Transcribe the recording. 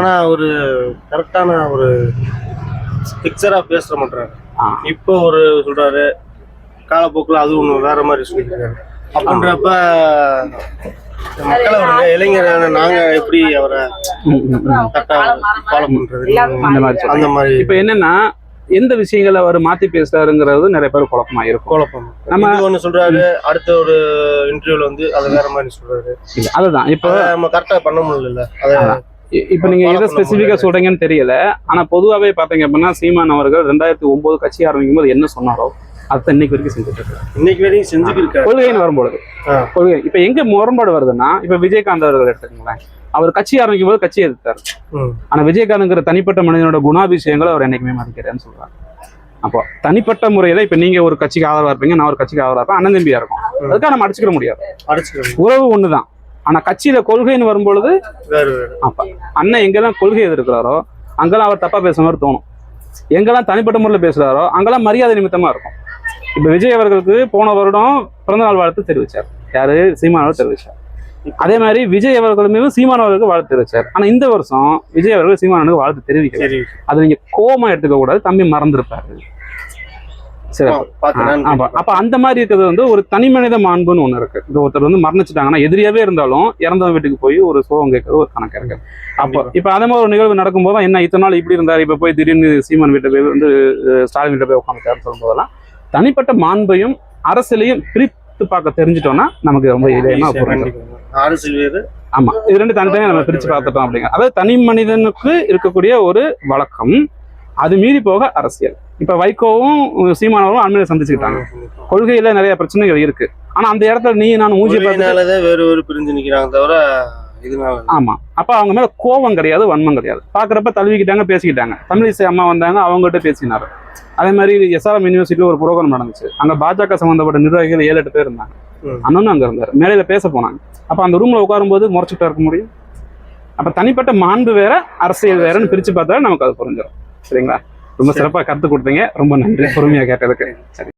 ஆனா ஒரு கரெக்டான ஒரு பிக்சரா பேசுற மாட்டாரு. இப்போ ஒரு சொல்றாரு காலப்போக்கில் அது ஒண்ணு வேற மாதிரி சொல்லியிருக்காரு. அப்படின்றப்ப மக்களை இளைஞரான நாங்க எப்படி அவரை ஃபாலோ பண்றது அந்த மாதிரி. அந்த மாதிரி இப்ப என்னன்னா எந்த விஷயங்களை அவர் மாத்தி பேசுறாருங்கிறது நிறைய பேர் குழப்பமா இருக்கும். குழப்பம். நம்ம- ஒண்ணு சொல்றாரு அடுத்த ஒரு இன்டர்வியூல வந்து அது வேற மாதிரி சொல்றாரு. அதுதான். இப்ப நம்ம கரெக்டா பண்ண முடியல அத இ- இப்ப நீங்க எதை முடியல. சொல்றீங்கன்னு தெரியல. ஆனா பொதுவாவே பாத்தீங்க அப்படின்னா சீமான் அவர்கள் ரெண்டாயிரத்தி ஒன்பது கட்சி ஆரம்பிக்கும் போது என்ன சொன்னாரோ அதை இன்னைக்கு வரைக்கும் செஞ்சுட்டு இருக்காரு. இன்னைக்கு வரைக்கும் செஞ்சுட்டு இருக்காரு. கொள்கைன்னு வரும்பொழுது. கொள்கை. இப்ப எங்க முரண்பாடு வருதுன்னா இப்ப விஜயகாந்த் அவர்கள் எடுத்துக்கங்களேன். அவர் கட்சி ஆரம்பிக்கும் போது கட்சி எதிர்த்தாரு. ம். ஆனா விஜயகாந்த்ங்கிற தனிப்பட்ட மனிதனோட குணாபிஷயங்களை அவர் என்னைக்குமே மதிக்கிறேன்னு சொல்றாரு. அப்போ தனிப்பட்ட முறையில இப்ப நீங்க ஒரு கட்சிக்கு ஆதரவா இருப்பீங்க நான் ஒரு கட்சிக்கு ஆதரவா இருப்பேன் அண்ணன் தம்பியா இருக்கும். அதுக்காக நம்ம அடிச்சுக்கிற முடியாது. உறவு ஒண்ணுதான். ஆனா கட்சியில கொள்கைன்னு வரும்பொழுது அண்ணன் எங்கெல்லாம் கொள்கை எதிர்க்கிறாரோ அங்கெல்லாம் அவர் தப்பா பேசுற மாதிரி தோணும். எங்கெல்லாம் தனிப்பட்ட முறையில் பேசுறாரோ அங்கெல்லாம் மரியாதை நிமித்தமா இருக்கும். இப்ப விஜய் அவர்களுக்கு போன வருடம் பிறந்தநாள் வாழ்த்து தெரிவிச்சார். யாரு? சீமான் அவர்கள் தெரிவிச்சார். அதே மாதிரி விஜய் அவர்களுமே சீமான் அவர்களுக்கு வாழ்த்து தெரிவிச்சார். ஆனா இந்த வருஷம் விஜய் அவர்கள் சீமானுக்கு வாழ்த்து தெரிவிக்கல. சரி அதை நீங்க கோமா எடுத்துக்க கூடாது தம்பி மறந்துருப்பாரு. ஆமா. அப்ப அந்த மாதிரி இருக்கிறது வந்து ஒரு தனி மனித மாண்புன்னு ஒண்ணு இருக்கு. இப்போ ஒருத்தர் வந்து மரணிச்சிட்டாங்கன்னா எதிரியாவே இருந்தாலும் இறந்தவன் வீட்டுக்கு போய் ஒரு சோகம் கேட்கறது ஒரு கணக்கு இருக்கு அப்போ. இப்ப அதே மாதிரி ஒரு நிகழ்வு நடக்கும்போது தான் என்ன இத்தனை நாள் இப்படி இருந்தாரு இப்ப போய் திடீர்னு சீமான் வீட்டுல போய் வந்து ஸ்டாலின் வீட்டுல போய் உட்காந்துட்டாருன்னு சொல்லும்போதெல்லாம் தனிப்பட்ட மாண்பையும் அரசியலையும் பிரித்து பார்க்க தெரிஞ்சிட்டோம்னா நமக்கு ரொம்ப இதயமா. அரசியல் ஆமா. இது ரெண்டு தனித்தனியா நம்ம பிரிச்சு பார்த்துட்டோம் அப்படிங்க அதாவது தனி மனிதனுக்கு இருக்கக்கூடிய ஒரு வழக்கம். அது மீறி போக அரசியல். இப்ப வைகோவும் சீமானவரும் அண்மையில சந்திச்சுக்கிட்டாங்க. கொள்கையில நிறைய பிரச்சனைகள் இருக்கு. ஆனா அந்த இடத்துல நீ நான் மூஞ்சி வேறு வேறு பிரிஞ்சு நிக்கிறாங்க தவிர. ஆமா. அப்ப அவங்க மேல கோபம் கிடையாது வன்மம் கிடையாது. பாக்குறப்ப தழுவிக்கிட்டாங்க பேசிக்கிட்டாங்க. தமிழிசை அம்மா வந்தாங்க அவங்ககிட்ட பேசினாரு. அதே மாதிரி எஸ்ஆர்எம் யூனிவர்சிட்டியில ஒரு ப்ரோக்ராம் நடந்துச்சு. அங்க பாஜக சம்பந்தப்பட்ட நிர்வாகிகள் ஏழு எட்டு பேர் இருந்தாங்க. அண்ணனும் அங்க இருந்தாரு. மேடையில பேச போனாங்க. அப்ப அந்த ரூம்ல உட்காரும்போது முறைச்சிட்டா இருக்க முடியும்? அப்ப தனிப்பட்ட மாண்பு வேற அரசியல் வேறன்னு பிரிச்சு பார்த்தா நமக்கு அது புரிஞ்சிடும். சரிங்களா? ரொம்ப சிறப்பா கருத்து கொடுத்தீங்க. ரொம்ப நன்றி. பொறுமையா கேட்டதுக்கு. சரி.